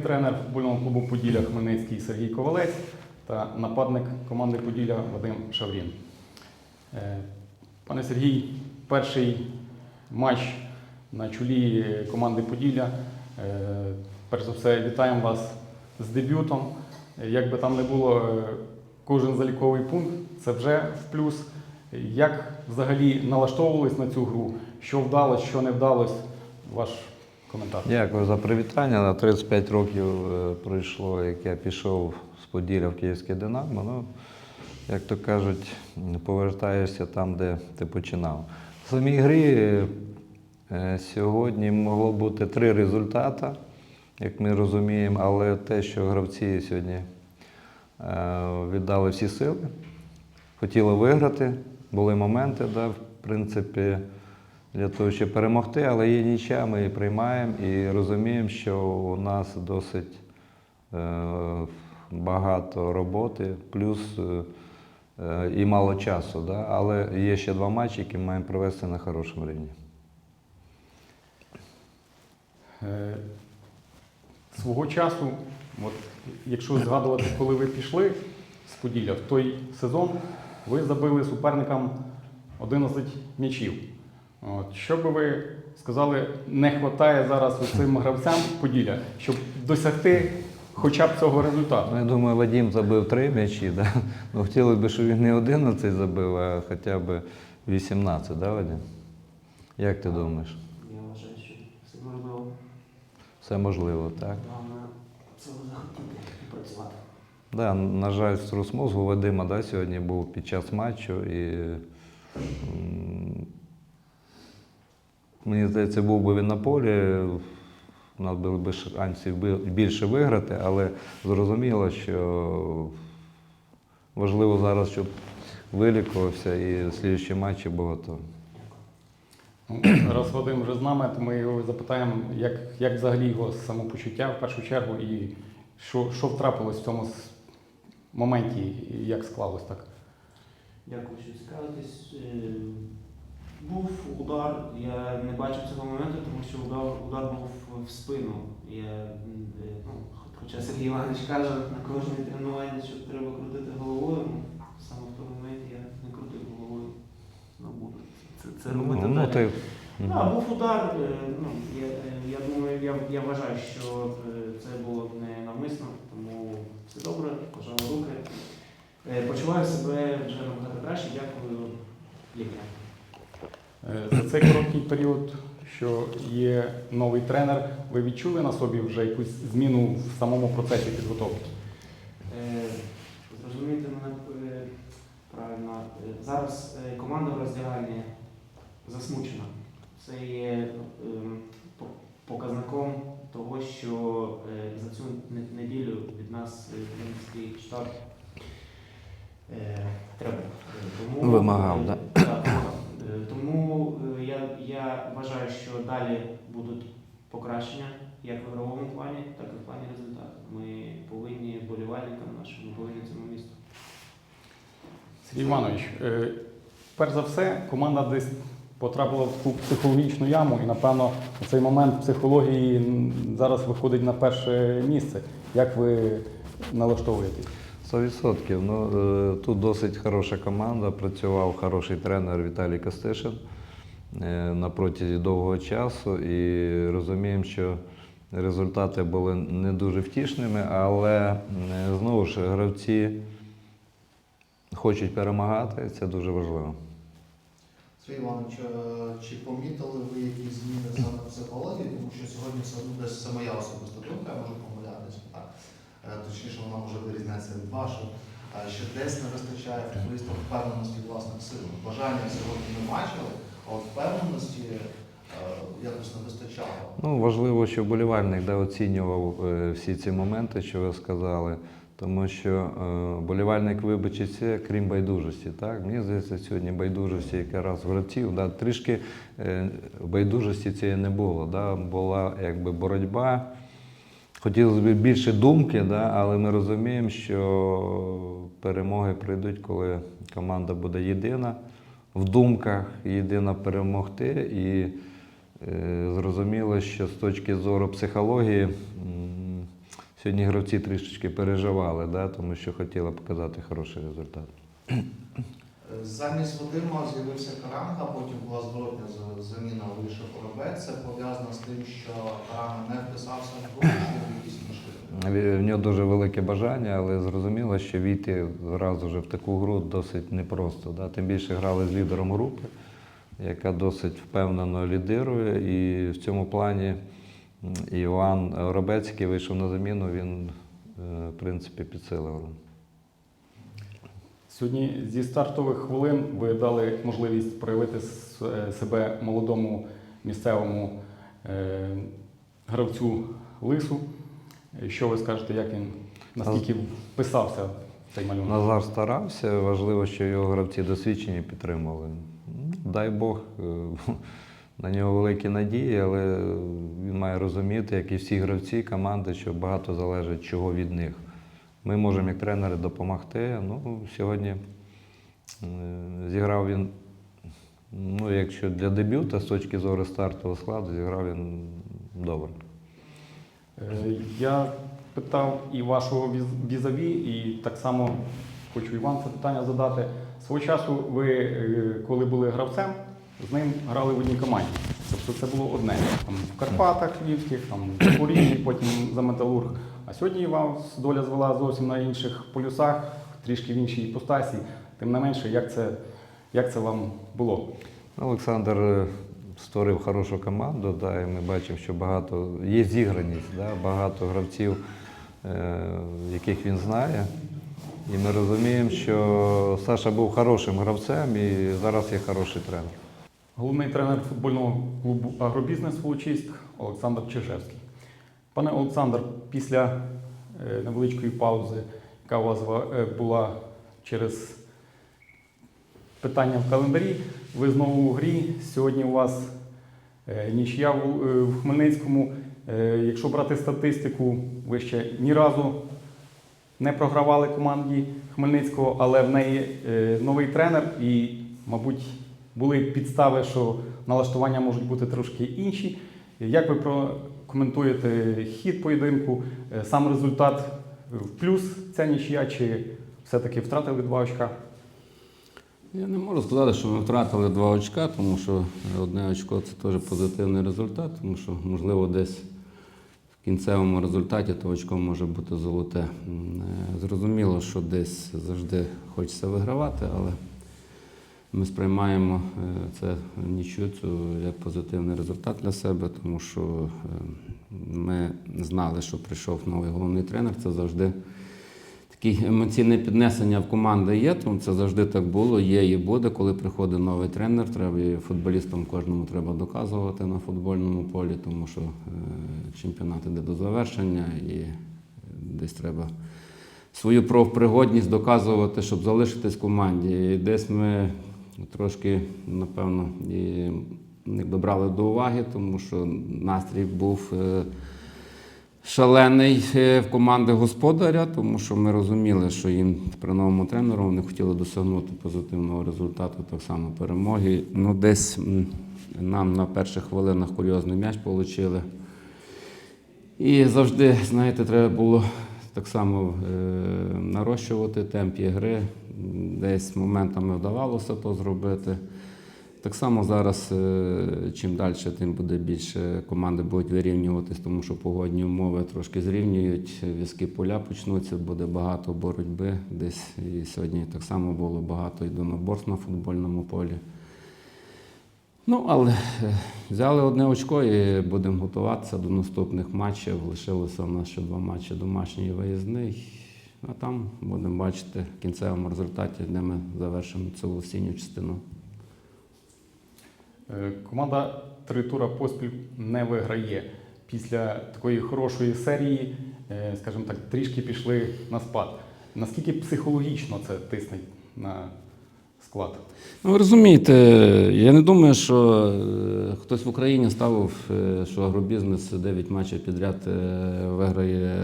Тренер футбольного клубу Поділля Хмельницький Сергій Ковалець та нападник команди Поділля Вадим Шаврін. Е, Пане Сергій, перший матч на чолі команди Поділля. Е, Перш за все, вітаємо вас з дебютом. Як би там не було, е, кожен заліковий пункт це вже в плюс. Як взагалі налаштовувались на цю гру? Що вдалося, що не вдалося? Ваш коментар. Дякую за привітання. На 35 років е, пройшло, як я пішов з Поділля в Київське Динамо. Ну, як то кажуть, повертаєшся там, де ти починав. В самій грі е, сьогодні могло бути три результати, як ми розуміємо, але те, що гравці сьогодні е, віддали всі сили, хотіли виграти, були моменти, да, в принципі, для того, щоб перемогти, але є нічия, ми її приймаємо і розуміємо, що у нас досить е, багато роботи, плюс е, і мало часу. Да? Але є ще два матчі, які ми маємо провести на хорошому рівні. Е, Свого часу, от, якщо згадувати, коли ви пішли з Поділля, в той сезон ви забили суперникам 11 м'ячів. От, що би ви сказали, не вистачає зараз цим гравцям Поділля, щоб досягти хоча б цього результату? Ну, я думаю, Вадим забив три м'ячі. Да? Ну, хотілося б, щоб він не 11 забив, а хоча б 18, да, Вадим? Як ти думаєш? Я вважаю, що все можливо. Все можливо, так? Головне це захотіти і працювати. Да, на жаль, струс мозгу Вадима да, сьогодні був під час матчу і мені здається, був би він на полі, у нас були б шансів більше виграти, але зрозуміло, що важливо зараз, щоб вилікувався і слідчі матчі був готовий. Ну, раз Вадим вже з нами, то ми його запитаємо, як, як взагалі його самопочуття в першу чергу, і що, що втрапилось в цьому моменті, і як склалось так. Дякую, що цікавитесь. Був удар, я не бачив цього моменту, тому що удар, удар був в спину. Я, е, ну, хоча Сергій Іванович каже на кожній тренуванні, що треба крутити головою, ну, саме в тому моменті я не крутив головою. Ну, буду це, це робити Ну, далі. ти, Так, був удар. е, Ну, я, е, я думаю, я, я вважаю, що це було не навмисно, тому все добре, пожав руки. Почуваю себе вже набагато краще, дякую лікарям. Цей короткий період, що є новий тренер, ви відчули на собі вже якусь зміну в самому процесі підготовки? Е, Зрозумійте мене е, правильно. Е, Зараз команда в роздягальні засмучена. Це є ем, по- показником того, що е, за цю не- неділю від нас е, тренерський штаб е, треба. Е, Тому, Вимагав, е, да? так, вимагав. Е, Тому е, я, я вважаю, що далі будуть покращення як в ігровому плані, так і в плані результату. Ми повинні вболівальникам нашим, ми повинні цьому місту. Сергій Іванович, е, перш за все, команда десь потрапила в ту психологічну яму, і, напевно, у цей момент психології зараз виходить на перше місце. Як ви налаштовуєтесь? 100%. Ну, е, тут досить хороша команда, працював хороший тренер Віталій Костишин на протязі довгого часу і розуміємо, що результати були не дуже втішними, але е, знову ж гравці хочуть перемагати, це дуже важливо. Сергій Іванович, е, чи помітили ви якісь зміни саме психології? Тому що сьогодні все одно десь це моя особиста думка, я можу помилятися. Так. Е, Точніше, вона може вирізнятися від вашої. Е, Що десь не вистачає футболістам впевненості власних силах. Бажання сьогодні ми бачили, впевненості е, якось не вистачало. Ну, важливо, щоб болівальник оцінював е, всі ці моменти, що ви сказали. Тому що е, болівальник вибачиться, крім байдужості. Так? Мені здається, сьогодні байдужості якраз гравців. Да, трішки байдужості цієї не було. Да? Була якби боротьба. Хотілося б більше думки, да? але ми розуміємо, що перемоги прийдуть, коли команда буде єдина в думках, єдина перемогти. І Е, Зрозуміло, що з точки зору психології Сьогодні гравці трішечки переживали, да, тому що хотіли показати хороший результат. Замість Вадима з'явився Каранга, потім була зворотня заміна вийшов Коробець. Це пов'язано з тим, що Каранга не вписався в гру, чи якісь. В нього дуже велике бажання, але зрозуміло, що війти зразу ж в таку гру досить непросто. Да? Тим більше грали з лідером групи, яка досить впевнено лідирує. І в цьому плані Іван Робецький вийшов на заміну, він, е, в принципі, підсилив. Сьогодні зі стартових хвилин ви дали можливість проявити себе молодому місцевому е, гравцю Лису. Що ви скажете, як він наскільки вписався в цей малюнок? Назар старався, важливо, що його гравці досвідчені підтримували. Ну, Дай Бог, е, на нього великі надії, але він має розуміти, як і всі гравці команди, що багато залежить чого від них. Ми можемо як тренери допомогти. Ну, сьогодні е, зіграв він, ну, якщо для дебюта з точки зору стартового складу, зіграв він добре. Е, Я питав і вашого візаві, і так само хочу і вам це питання задати. Свого часу ви, е, коли були гравцем, з ним грали в одній команді. Тобто це було одне. Там, в Карпатах Львівських, там, в Запоріжжі, потім за Металург. А сьогодні вас доля звела зовсім на інших полюсах, трішки в іншій іпостасі. Тим не менше, як це, як це вам було? Олександр е, створив хорошу команду, да, і ми бачимо, що багато є зіграність, да, багато гравців, е, яких він знає. І ми розуміємо, що Саша був хорошим гравцем і зараз є хороший тренер. Головний тренер футбольного клубу Агробізнес Волочиськ Олександр Чижевський. Пане Олександр, після е, невеличкої паузи, яка у вас е, була через питання в календарі, ви знову у грі. Сьогодні у вас е, нічия в е, в Хмельницькому. Е, Якщо брати статистику, ви ще ні разу не програвали команді Хмельницького, але в неї новий тренер і, мабуть, були підстави, що налаштування можуть бути трошки інші. Як ви прокоментуєте хід поєдинку, сам результат в плюс ця нічия, чи все-таки втратили два очка? Я не можу сказати, що ми втратили два очка, тому що одне очко це теж позитивний результат, тому що, можливо, десь в кінцевому результаті то очко може бути золоте. Е, Зрозуміло, що десь завжди хочеться вигравати, але ми сприймаємо е, це нічю як позитивний результат для себе, тому що е, ми знали, що прийшов новий головний тренер. Це завжди таке емоційне піднесення в команди є, тому це завжди так було, є і буде. Коли приходить новий тренер, треба і футболістам кожному треба доказувати на футбольному полі, тому що е, чемпіонат іде до завершення і е, десь треба свою профпригодність доказувати, щоб залишитись в команді. І десь ми трошки, напевно, і не добрали до уваги, тому що настрій був. Шалений е, в команди господаря, тому що ми розуміли, що їм при новому тренеру вони хотіли досягнути позитивного результату, так само перемоги. Ну, десь нам на перших хвилинах курйозний м'яч отримали. І завжди, знаєте, треба було так само е, нарощувати темп ігри. Десь моментами вдавалося то зробити. Так само зараз, е, чим далі, тим буде більше команди будуть вирівнюватись, тому що погодні умови трошки зрівнюють, візки поля почнуться, буде багато боротьби. Десь і сьогодні так само було багато єдиноборств на футбольному полі. Ну, але е, взяли одне очко і будемо готуватися до наступних матчів. Лишилося у нас ще два матчі домашній і виїзний. А там будемо бачити в кінцевому результаті, де ми завершимо цю осінню частину. Е, Команда три тура поспіль не виграє. Після такої хорошої серії, е, скажімо так, трішки пішли на спад. Наскільки психологічно це тисне на склад? Ну, ви розумієте, я не думаю, що е, хтось в Україні ставив, що агробізнес 9 матчів підряд виграє.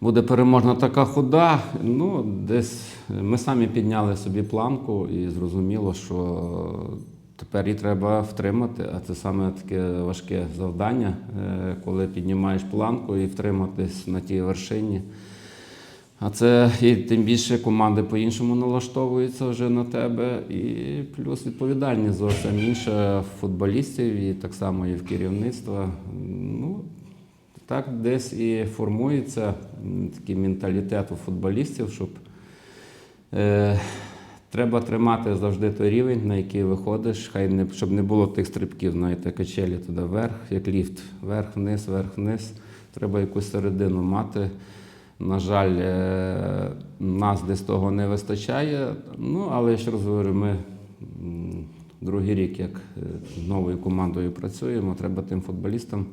Буде переможна така хода. Ну, десь ми самі підняли собі планку і зрозуміло, що тепер її треба втримати, а це саме таке важке завдання, е, коли піднімаєш планку і втриматись на тій вершині. А це і тим більше команди по-іншому налаштовуються вже на тебе, і плюс відповідальність зовсім інша футболістів, і так само і в керівництва. Ну, так десь і формується такий менталітет у футболістів, щоб е, треба тримати завжди той рівень, на який виходиш, хай не, щоб не було тих стрибків, знаєте, качелі туди вверх, як ліфт, вверх-вниз, вверх-вниз. Треба якусь середину мати. На жаль, е, нас десь того не вистачає. Ну, але я ще раз говорю, ми другий рік, як е, новою командою працюємо, треба тим футболістам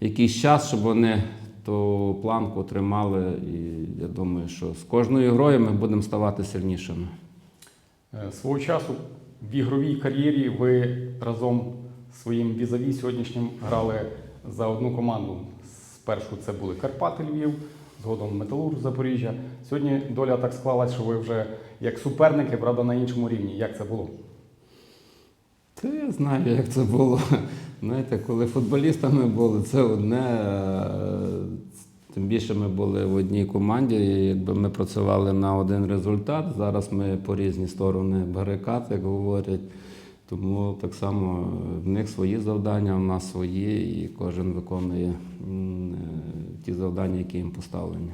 якийсь час, щоб вони ту планку тримали. І я думаю, що з кожною грою ми будемо ставати сильнішими. Е, Свого часу в ігровій кар'єрі ви разом з своїм візаві сьогоднішнім грали за одну команду. Спершу це були Карпати Львів, згодом Металург Запоріжжя. Сьогодні доля так склалась, що ви вже як суперники, правда, на іншому рівні. Як це було? Та я знаю, як це було. Знаєте, коли футболістами були, це одне. Е, Тим більше ми були в одній команді, і якби ми працювали на один результат. Зараз ми по різні сторони барикад, як говорять. Тому так само в них свої завдання, в нас свої, і кожен виконує е, ті завдання, які їм поставлені.